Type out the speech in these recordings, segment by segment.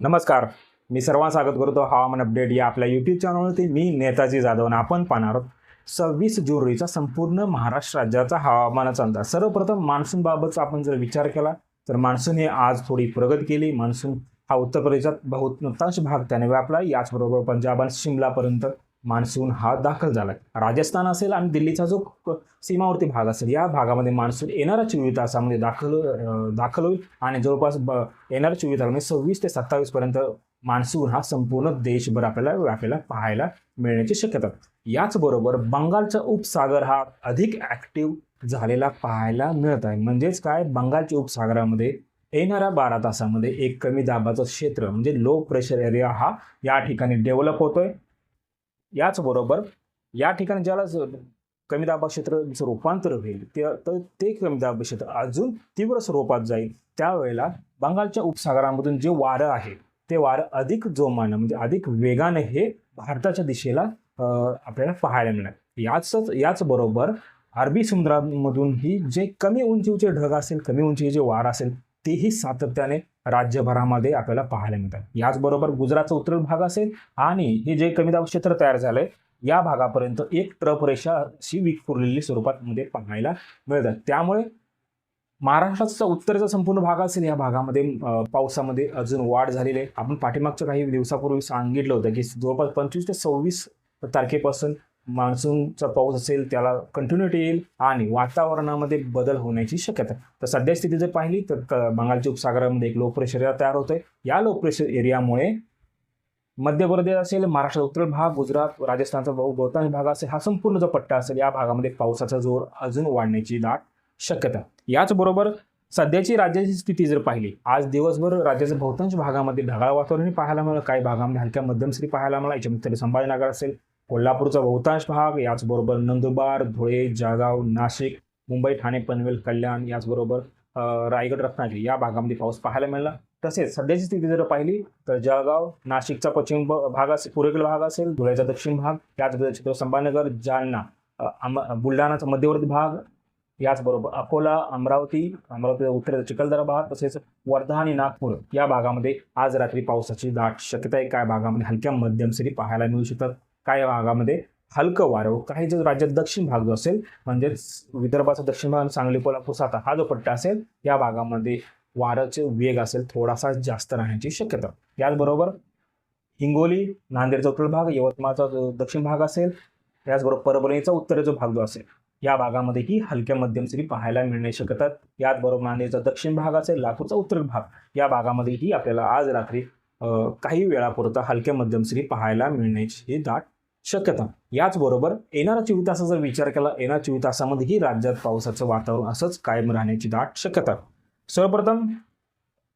नमस्कार. मी सर्वांना स्वागत करतो. हवामान अपडेट या आपल्या यूट्यूब चॅनलवरती मी नेताजी जाधव आणि आपण पाहणार आहोत सव्वीस जून रोजीचा संपूर्ण महाराष्ट्र राज्याचा हवामानाचा अंदाज. सर्वप्रथम मान्सूनबाबत आपण जर विचार केला तर मान्सून हे आज थोडी प्रगत केली. मान्सून हा उत्तर प्रदेशात बहुतांश भाग त्याने व्यापला. याचबरोबर पंजाब आणि शिमलापर्यंत मान्सून हा दाखल झाला. राजस्थान असेल आणि दिल्लीचा जो क- सीमावर्ती भाग असेल या भागामध्ये मान्सून येणाऱ्या चोवीस तासामध्ये दाखल दाखल होईल आणि जवळपास ब येणाऱ्या चोवीस तासामध्ये सव्वीस ते सत्तावीस पर्यंत मान्सून हा संपूर्ण देशभर आपल्याला आपल्याला पाहायला मिळण्याची शक्यता. याचबरोबर बंगालचा उपसागर हा अधिक ॲक्टिव्ह झालेला पाहायला मिळत आहे. म्हणजेच काय? बंगालच्या उपसागरामध्ये येणाऱ्या बारा तासामध्ये एक कमी दाबाचं क्षेत्र म्हणजे लो प्रेशर एरिया हा या ठिकाणी डेव्हलप होतोय. याचबरोबर या ठिकाणी ज्याला ज- कमी दाबा क्षेत्राचं रूपांतर होईल ते तर ते कमी दाबा क्षेत्र अजून तीव्र स्वरूपात जाईल. त्यावेळेला बंगालच्या उपसागरामधून जे वारं आहे ते वारं अधिक जोमानं म्हणजे अधिक वेगाने हे भारताच्या दिशेला आपल्याला पाहायला मिळणार. याचच याचबरोबर अरबी समुद्रामधूनही जे कमी उंचीचे ढग असेल कमी उंचीचे जे वार असेल तेही सातत्याने राज्यभरामध्ये आपल्याला पाहायला मिळतात. याचबरोबर गुजरातचा उत्तर भाग असेल आणि हे जे कमी दाब क्षेत्र तयार झालंय या भागापर्यंत एक ट्रफ रेषा अशी विखुरलेली स्वरूपात मध्ये पाहायला मिळतात. त्यामुळे महाराष्ट्राचा उत्तरेचा संपूर्ण भाग असेल या भागामध्ये पावसामध्ये अजून वाढ झालेली आहे. आपण पाठीमागच्या काही दिवसापूर्वी सांगितलं होतं की जवळपास पंचवीस ते सव्वीस तारखेपासून मान्सूनचा पाऊस असेल त्याला कंटिन्युटी येईल आणि वातावरणामध्ये बदल होण्याची शक्यता तर सध्या स्थिती जर पाहिली तर बंगालच्या उपसागरामध्ये एक लो प्रेशर एरिया तयार होतोय. या लो प्रेशर एरियामुळे मध्य प्रदेश असेल महाराष्ट्राचा उत्तर भाग गुजरात राजस्थानचा भाऊ बहुतांश भाग असेल हा संपूर्ण जो पट्टा असेल या भागामध्ये पावसाचा जोर अजून वाढण्याची दाट शक्यता याचबरोबर सध्याची राज्याची स्थिती जर पाहिली आज दिवसभर राज्याच्या बहुतांश भागामध्ये ढगाळ वातावरण पाहायला मिळालं. काही भागामध्ये हलक्या मध्यमश्री पाहायला मिळाला. याच्यामध्ये संभाजीनगर असेल कोल्हापूरचा बहुतांश भाग याचबरोबर नंदुरबार धुळे जळगाव नाशिक मुंबई ठाणे पनवेल कल्याण याचबरोबर रायगड रत्नागिरी या भागामध्ये पाऊस पाहायला मिळाला. तसेच सध्याची स्थिती जर पाहिली तर जळगाव नाशिकचा पश्चिम भाग असेल पूर्वेकडील भाग असेल धुळ्याचा दक्षिण भाग याचबरोबर छत्रपती संभानगर जालना अम बुलढाणाचा मध्यवर्ती भाग याचबरोबर अकोला अमरावती अमरावती उत्तर चिखलदरा भाग तसेच वर्धा आणि नागपूर या भागामध्ये आज रात्री पावसाची दाट शक्यता आहे. काय भागामध्ये हलक्या मध्यम सरी पाहायला मिळू शकतात? काही भागामध्ये हलकं वारं काही जो राज्यात दक्षिण भाग जो असेल म्हणजेच विदर्भाचा दक्षिण भाग सांगली कोल्हापूर साता हा जो पट्टा असेल या भागामध्ये वाऱ्याचे वेग असेल थोडासा जास्त राहण्याची शक्यता. याचबरोबर हिंगोली नांदेडचा उत्तर भाग यवतमाळचा जो दक्षिण भाग असेल याचबरोबर परभणीचा उत्तरेचा भाग जो असेल या भागामध्येही हलक्या मध्यम सरी पाहायला मिळण्याची शक्यता याचबरोबर नांदेडचा दक्षिण भाग असेल लातूरचा उत्तर भाग या भागामध्येही आपल्याला आज रात्री काही वेळापुरता हलक्या मध्यम सरी पाहायला मिळण्याची ही दाट शक्यता. याचबरोबर येणाऱ्या चोवीस तासाचा विचार केला येणाऱ्या चोवीस तासामध्येही राज्यात पावसाचं वातावरण असंच कायम राहण्याची दाट शक्यता. सर्वप्रथम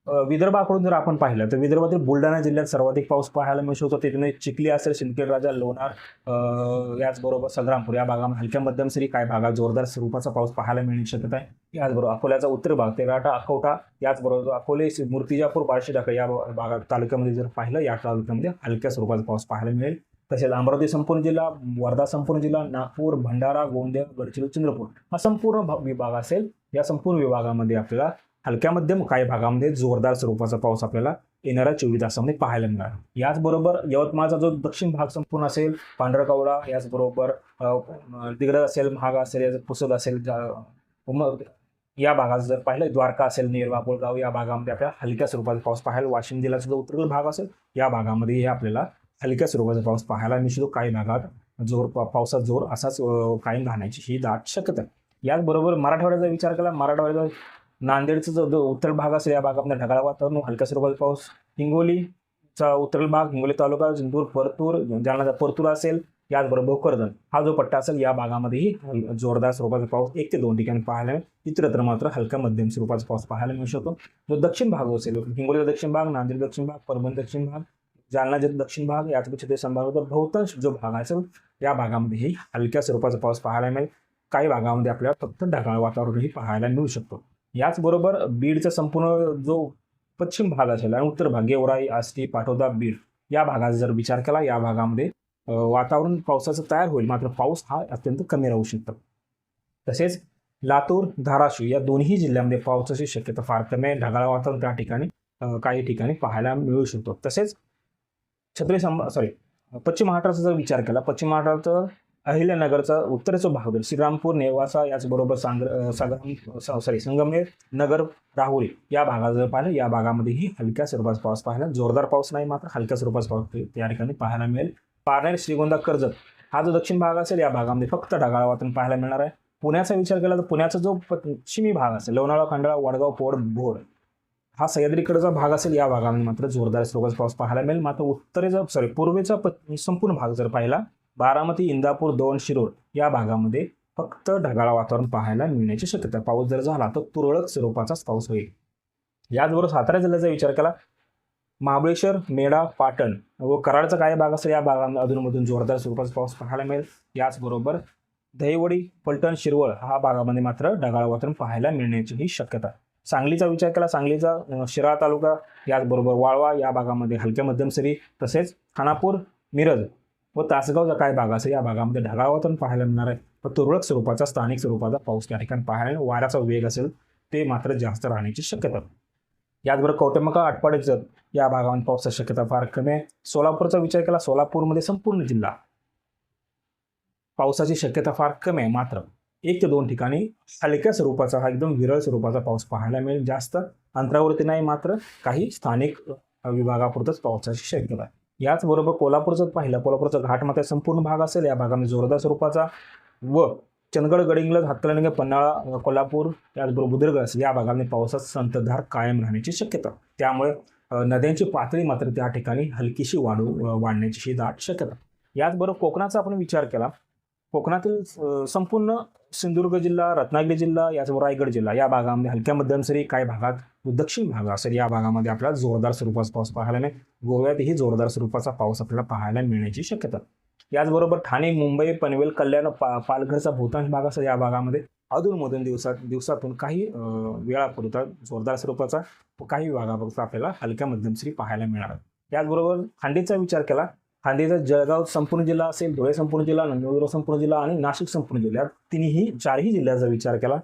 विदर्भाकडून जर आपण पाहिलं तर विदर्भातील बुलढाणा जिल्ह्यात सर्वाधिक पाऊस पाहायला मिळू शकतो तिथून चिखली असेल सिंदखेड राजा लोणार याचबरोबर संग्रामपूर या भागामध्ये हलक्या मध्यम सरी काही भागात जोरदार स्वरूपाचा पाऊस पाहायला मिळण्याची शक्यता आहे. याचबरोबर अकोल्याचा उत्तर भाग तेराटा अकोटा याचबरोबर अकोले मूर्तिजापूर बार्शी टाकळी या भागात तालुक्यामध्ये जर पाहिलं या तालुक्यामध्ये हलक्या स्वरूपाचा पाऊस पाहायला मिळेल. तसेच अमरावती संपूर्ण जिल्हा वर्धा संपूर्ण जिल्हा नागपूर भंडारा गोंदिया गडचिरोली चंद्रपूर हा संपूर्ण विभाग असेल. या संपूर्ण विभागामध्ये आपल्याला हलक्या मध्यम काही भागामध्ये जोरदार स्वरूपाचा पाऊस आपल्याला येणाऱ्या चोवीस तासामध्ये पाहायला मिळणार. याचबरोबर यवतमाळचा जो दक्षिण भाग संपूर्ण असेल पांढरकवडा याचबरोबर दिग्रज असेल महाग असेल याचं पुसद असेल या भागात जर पाहिलं द्वारका असेल नेर या भागामध्ये आपल्याला हलक्या स्वरूपाचा पाऊस पाहायला वाशिम जिल्ह्याचा जो उत्तर भाग असेल या भागामध्ये हे आपल्याला हलक्या स्वरूपाचा पाऊस पाहायला मिळतो काही भागात जोर पा- जोर असाच कायम राहण्याची ही दाट शक्यता आहे. याचबरोबर मराठवाड्याचा विचार केला मराठवाड्याचा नांदेडचा जो जो उत्तर भाग असेल या भागामध्ये ढगाळ वातावरण हलक्या स्वरूपाचा पाऊस हिंगोलीचा उत्तर भाग हिंगोली तालुका जिंतूर परतूर जालनाचा परतूर असेल याचबरोबर भोकरदन हा जो पट्टा असेल या भागामध्येही जोरदार स्वरूपाचा पाऊस एक ते दोन ठिकाणी पाहायला मिळेल. इतरत्र मात्र हलका मध्यम स्वरूपाचा पाऊस पाहायला मिळू शकतो. जो दक्षिण भाग असेल हिंगोलीचा दक्षिण भाग नांदेड दक्षिण भाग परभणी दक्षिण भाग जालना जे दक्षिण भाग याचपेक्षा ते तर बहुतांश जो भाग असेल या भागामध्येही हलक्या स्वरूपाचा पाऊस पाहायला मिळेल. काही भागामध्ये आपल्याला फक्त ढगाळ वातावरणही पाहायला मिळू शकतो. याचबरोबर बीडचा संपूर्ण जो पश्चिम भाग असेल आणि उत्तर भाग गेवराई आष्टी पाटोदा बीड या भागाचा जर विचार केला या भागामध्ये वातावरण पावसाचं तयार होईल. मात्र पाऊस हा अत्यंत कमी राहू शकतो. तसेच लातूर धाराशिव या दोन्ही जिल्ह्यामध्ये पावसाची शक्यता फार कमी आहे. ढगाळ वातावरण त्या ठिकाणी काही ठिकाणी पाहायला मिळू शकतो. तसेच छत्री संभा सॉरी पश्चिम महाराष्ट्राचा जर विचार केला पश्चिम महाराष्ट्राचं अहिल्यानगरचा उत्तरेचा भाग होईल. श्रीरामपूर नेवासा याचबरोबर सांग्र अ, सागर सॉरी संगमनेर नगर राहुरी या भागात जर पाहिलं या भागामध्येही हलक्या स्वरूपाचा पाऊस पाहायला जोरदार पाऊस नाही मात्र हलक्या स्वरूपाचा पाऊस त्या ठिकाणी पाहायला मिळेल. पारनेर श्रीगोंदा कर्जत हा जो दक्षिण भाग असेल या भागामध्ये फक्त ढगाळ वातावरण पाहायला मिळणार आहे. पुण्याचा विचार केला तर पुण्याचा जो पश्चिमी भाग असेल लोणावळा खंडाळा वडगाव पोड भोर हा सह्याद्रीकडचा भाग असेल या भागामध्ये मात्र जोरदार स्वरूपाचा पाऊस पाहायला मिळेल. मात्र उत्तरेचा सॉरी पूर्वेचा प- संपूर्ण भाग जर पाहिला बारामती इंदापूर दोन शिरोळ या भागामध्ये फक्त ढगाळ वातावरण पाहायला मिळण्याची शक्यता. पाऊस जर झाला तर तुरळक स्वरूपाचाच पाऊस होईल. याचबरोबर सातारा जिल्ह्याचा विचार केला महाबळेश्वर मेढा पाटण व कराडचा काही भाग असेल या भागांना अधूनमधून जोरदार स्वरूपाचा पाऊस पाहायला मिळेल. याचबरोबर दहिवडी पलटण शिरवळ हा भागामध्ये मात्र ढगाळ वातावरण पाहायला मिळण्याचीही शक्यता. सांगलीचा विचार केला सांगलीचा शिराळा तालुका याचबरोबर वाळवा या भागामध्ये हलक्या मध्यम सरी तसेच खानापूर मिरज व तासगावचा काय भाग असेल या भागामध्ये ढगाळ वातावरण पाहायला मिळणार आहे. व तुरळक स्वरूपाचा स्थानिक स्वरूपाचा पाऊस त्या ठिकाणी पाहायला वाऱ्याचा वेग असेल ते मात्र जास्त राहण्याची शक्यता. याचबरोबर कौटुंबिक आटपाडीचं या भागामध्ये पावसाची शक्यता फार कमी आहे. सोलापूरचा विचार केला सोलापूरमध्ये संपूर्ण जिल्हा पावसाची शक्यता फार कमी आहे. मात्र एक ते दोन ठिकाणी हलक्या स्वरूपाचा हा एकदम विरळ स्वरूपाचा पाऊस पाहायला मिळेल. जास्त अंतरावरती नाही मात्र काही स्थानिक विभागापुरतच पावसाची शक्यता आहे. याचबरोबर कोल्हापूरचं पाहिलं कोल्हापूरचा घाटमाथा संपूर्ण भाग असेल या भागामध्ये जोरदार स्वरूपाचा. व चंदगड गडिंगलज हातकलंगे पन्हाळा कोल्हापूर याचबरोबर बुद्रुक असेल या भागामध्ये पावसाचा संततधार कायम राहण्याची शक्यता. त्यामुळे नद्यांची पातळी मात्र त्या ठिकाणी हलकीशी वाढू वाढण्याची दाट शक्यता. याचबरोबर कोकणाचा आपण विचार केला. कोकणातील संपूर्ण सिंधुदुर्ग जिल्हा रत्नागिरी जिल्हा याचबरोबर रायगड जिल्हा या भागामध्ये हलक्या मध्यमसरी काही भागात दक्षिण भाग असेल या भागामध्ये आपल्याला जोरदार स्वरूपाचा पाऊस पाहायला मिळेल. गोव्यातही जोरदार स्वरूपाचा पाऊस आपल्याला पाहायला मिळण्याची शक्यता. याचबरोबर ठाणे मुंबई पनवेल कल्याण पा पालघरचा बहुतांश भाग असेल या भागामध्ये अधूनमधून दिवसात दिवसातून काही वेळापुरता जोरदार स्वरूपाचा काही भागापुरता आपल्याला हलक्या मध्यमश्री पाहायला मिळणार. त्याचबरोबर याचबरोबर खांडीचा विचार केला खांदेचा जळगाव संपूर्ण जिल्हा असेल धुळे संपूर्ण जिल्हा नंदुरबार संपूर्ण जिल्हा आणि नाशिक संपूर्ण जिल्ह्यात तिन्ही चारही जिल्ह्याचा विचार केला.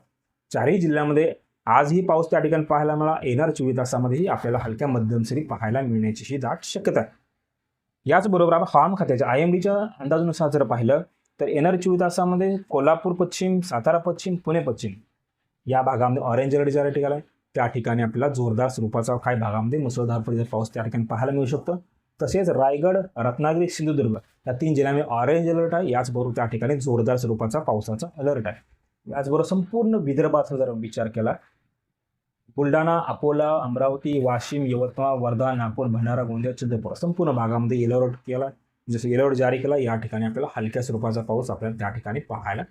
चारही जिल्ह्यामध्ये आजही पाऊस त्या ठिकाणी पाहायला मिळाला येणार. चोवीस तासामध्येही आपल्याला हलक्या मध्यम सरी पाहायला मिळण्याची ही दाट शक्यता आहे. याचबरोबर आपण हवामान खात्याच्या आय एम डीच्या अंदाजानुसार जर पाहिलं तर येणार चोवीस तासामध्ये कोल्हापूर पश्चिम सातारा पश्चिम पुणे पश्चिम या भागामध्ये ऑरेंज अलर्ट ज्या ठिकाणी आहे, त्या ठिकाणी आपल्याला जोरदार स्वरूपाचा काही भागामध्ये मुसळधार पाऊस त्या ठिकाणी पाहायला मिळू शकतो. तसेच रायगड रत्नागिरी सिंधुदुर्ग या तीन जिल्ह्यामध्ये ऑरेंज अलर्ट आहे. याचबरोबर त्या ठिकाणी जोरदार स्वरूपाचा पावसाचा अलर्ट आहे. याचबरोबर संपूर्ण विदर्भाचा जर विचार केला बुलढाणा अकोला अमरावती वाशिम यवतमाळ वर्धा नागपूर भंडारा गोंदिया चंद्रपूर संपूर्ण भागामध्ये येलो अलर्ट केला. जसं येलो अलर्ट जारी केला या ठिकाणी आपल्याला हलक्या स्वरूपाचा पाऊस आपल्याला त्या ठिकाणी पाहायला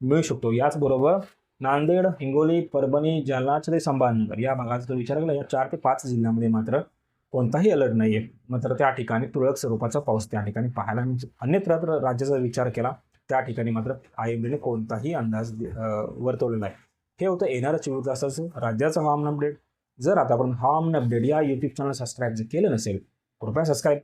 मिळू शकतो. याचबरोबर नांदेड हिंगोली परभणी जालना ते संभाजीनगर या भागाचा जर विचार केला या चार ते पाच जिल्ह्यामध्ये मात्र कोणताही अलर्ट नाही आहे. मात्र त्या ठिकाणी तुरळक स्वरूपाचा पाऊस त्या ठिकाणी पाहायला अन्यत्र राज्याचा विचार केला त्या ठिकाणी मात्र आय एम डीने कोणताही अंदाज वर्तवलेला आहे हे होतं येणाऱ्या चोवीस तासाचं राज्याचं हवामान अपडेट जर आता आपण हवामान अपडेट या यूट्यूब चॅनल सबस्क्राईब जर केलं नसेल कृपया सबस्क्राईब